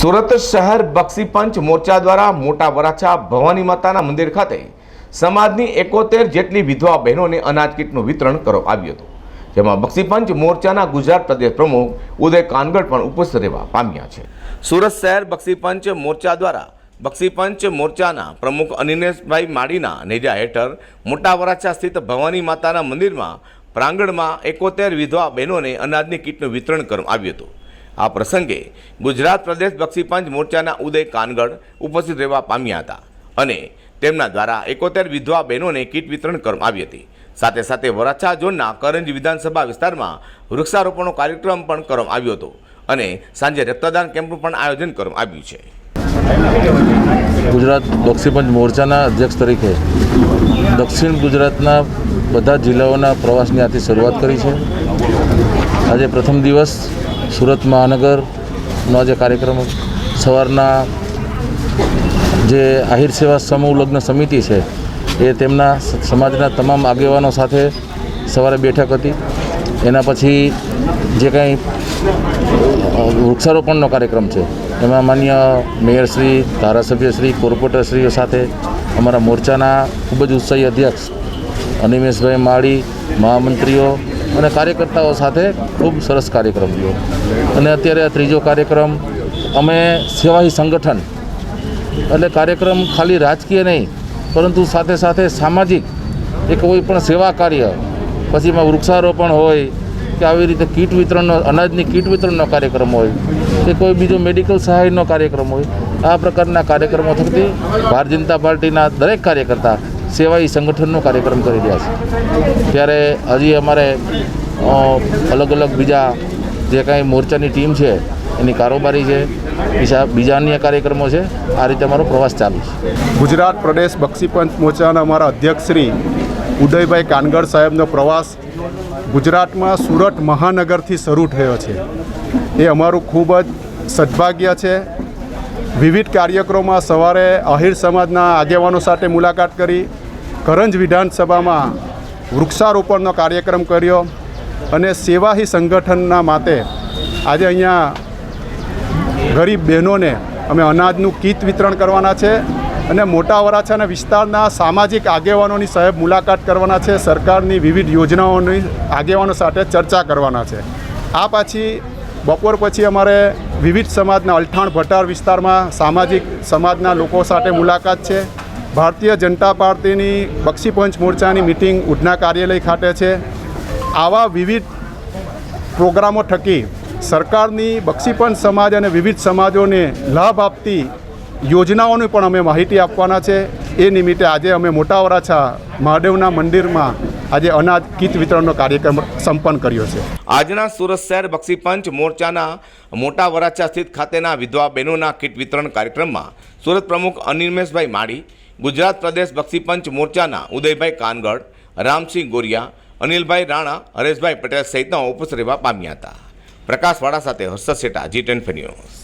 સુરત શહેર બક્ષીપંચ મોરચા દ્વારા મોટા વરાછા ભવાની માતાના મંદિર ખાતે સમાજની એકોતેર જેટલી વિધવા બહેનોને અનાજ કીટનું વિતરણ કરવામાં આવ્યું હતું. જેમાં બક્ષીપંચ મોરચાના ગુજરાત પ્રદેશ પ્રમુખ ઉદય કાનગડ પણ ઉપસ્થિત રહેવા પામ્યા છે. સુરત શહેર બક્ષીપંચ મોરચા દ્વારા બક્ષીપંચ મોરચાના પ્રમુખ અનિનેશભાઈ માળીના નેજા હેઠળ મોટા વરાછા સ્થિત ભવાની માતાના મંદિરમાં પ્રાંગણમાં એકોતેર વિધવા બહેનોને અનાજની કીટનું વિતરણ કરવામાં આવ્યું હતું. આ પ્રસંગે ગુજરાત પ્રદેશ બક્ષીપંચ મોરચાના ઉદય કાનગડ ઉપસ્થિત રહેવા પામ્યા હતા અને તેમના દ્વારા એકોતેર વિધવા બહેનોને કીટ વિતરણ કરવામાં આવી હતી. સાથે સાથે વરાછા ઝોનના કરંજ વિધાનસભા વિસ્તારમાં વૃક્ષારોપણનો કાર્યક્રમ પણ કરવામાં આવ્યો હતો અને સાંજે રક્તદાન કેમ્પનું પણ આયોજન કરવામાં આવ્યું છે. ગુજરાત બક્ષીપંચ મોરચાના અધ્યક્ષ તરીકે દક્ષિણ ગુજરાતના બધા જિલ્લાઓના પ્રવાસની આથી શરૂઆત કરી છે. આજે પ્રથમ દિવસ સુરત મહાનગરનો જે કાર્યક્રમ સવારના જે આહિર સેવા સમૂહ લગ્ન સમિતિ છે, એ તેમના સમાજના તમામ આગેવાનો સાથે સવારે બેઠક હતી. એના પછી જે કંઈ વૃક્ષારોપણનો કાર્યક્રમ છે, એમાં માન્ય મેયરશ્રી ધારાસભ્યશ્રી કોર્પોરેટરશ્રીઓ સાથે અમારા મોરચાના ખૂબ જ ઉત્સાહી અધ્યક્ષ અનિમેશભાઈ માળી, મહામંત્રીઓ અને કાર્યકર્તાઓ સાથે ખૂબ સરસ કાર્યક્રમ થયો. અને અત્યારે આ ત્રીજો કાર્યક્રમ, અમે સેવાહી સંગઠન. એટલે કાર્યક્રમ ખાલી રાજકીય નહીં, પરંતુ સાથે સાથે સામાજિક એ કોઈ પણ સેવા કાર્ય. પછી એમાં વૃક્ષારોપણ હોય, કે આવી રીતે કીટ વિતરણનો, અનાજની કીટ વિતરણનો કાર્યક્રમ હોય, કે કોઈ બીજો મેડિકલ સહાયનો કાર્યક્રમ હોય, આ પ્રકારના કાર્યક્રમો થકી ભારતીય જનતા પાર્ટીના દરેક કાર્યકર્તા સેવાઈ સંગઠનનો કાર્યક્રમ કરી રહ્યા છે. ત્યારે હજી અમારે અલગ અલગ બીજા જે કાંઈ મોરચાની ટીમ છે, એની કારોબારી છે, બીજા બીજા અન્ય કાર્યક્રમો છે, આ રીતે અમારો પ્રવાસ ચાલુ છે. ગુજરાત પ્રદેશ બક્ષીપંચ મોરચાના અમારા અધ્યક્ષ શ્રી ઉદયભાઈ કાનગર સાહેબનો પ્રવાસ ગુજરાતમાં સુરત મહાનગરથી શરૂ થયો છે. એ અમારું ખૂબ જ સદભાગ્ય છે. વિવિધ કાર્યક્રમોમાં સવારે અહીર સમાજના આગેવાનો સાથે મુલાકાત કરી કરંજ વિધાનસભામાં વૃક્ષારોપણનો કાર્યક્રમ કર્યો અને સેવાહી સંગઠનના માટે આજે અહીંયા ગરીબ બહેનોને અમે અનાજનું કીટ વિતરણ કરવાના છે અને મોટા વરાછાના વિસ્તારના સામાજિક આગેવાનોની સાહેબ મુલાકાત કરવાના છે, સરકારની વિવિધ યોજનાઓની આગેવાનો સાથે ચર્ચા કરવાના છે. આ પછી બપોર પછી અમારે વિવિધ સમાજના અલઠાણ ભટાર વિસ્તારમાં સામાજિક સમાજના લોકો સાથે મુલાકાત છે. ભારતીય જનતા પાર્ટીની બક્ષીપંચ મોરચાની મિટિંગ ઉધના કાર્યાલય ખાતે છે. આવા વિવિધ પ્રોગ્રામો થકી સરકારની બક્ષીપંચ સમાજ અને વિવિધ સમાજોને લાભ આપતી યોજનાઓની પણ અમે માહિતી આપવાના છે. એ નિમિત્તે આજે અમે મોટા વરાછા મહાદેવના મંદિરમાં આજે અનાજ કીટ વિતરણનો કાર્યક્રમ સંપન્ન કર્યો છે. આજના સુરત શહેર બક્ષીપંચ મોરચાના મોટા વરાછા સ્થિત ખાતેના વિધવા બહેનોના કીટ વિતરણ કાર્યક્રમમાં સુરત પ્રમુખ અનિમેશભાઈ માળી, ગુજરાત પ્રદેશ બક્ષીપંચ મોરચાના ઉદયભાઈ કાનગડ, રામસિંહ ગોરિયા, અનિલભાઈ રાણા, હરેશભાઈ પટેલ સહિતના ઉપસ્થિત રહેવા પામ્યા હતા. પ્રકાશવાળા સાથે Harshad Shetha G ten news.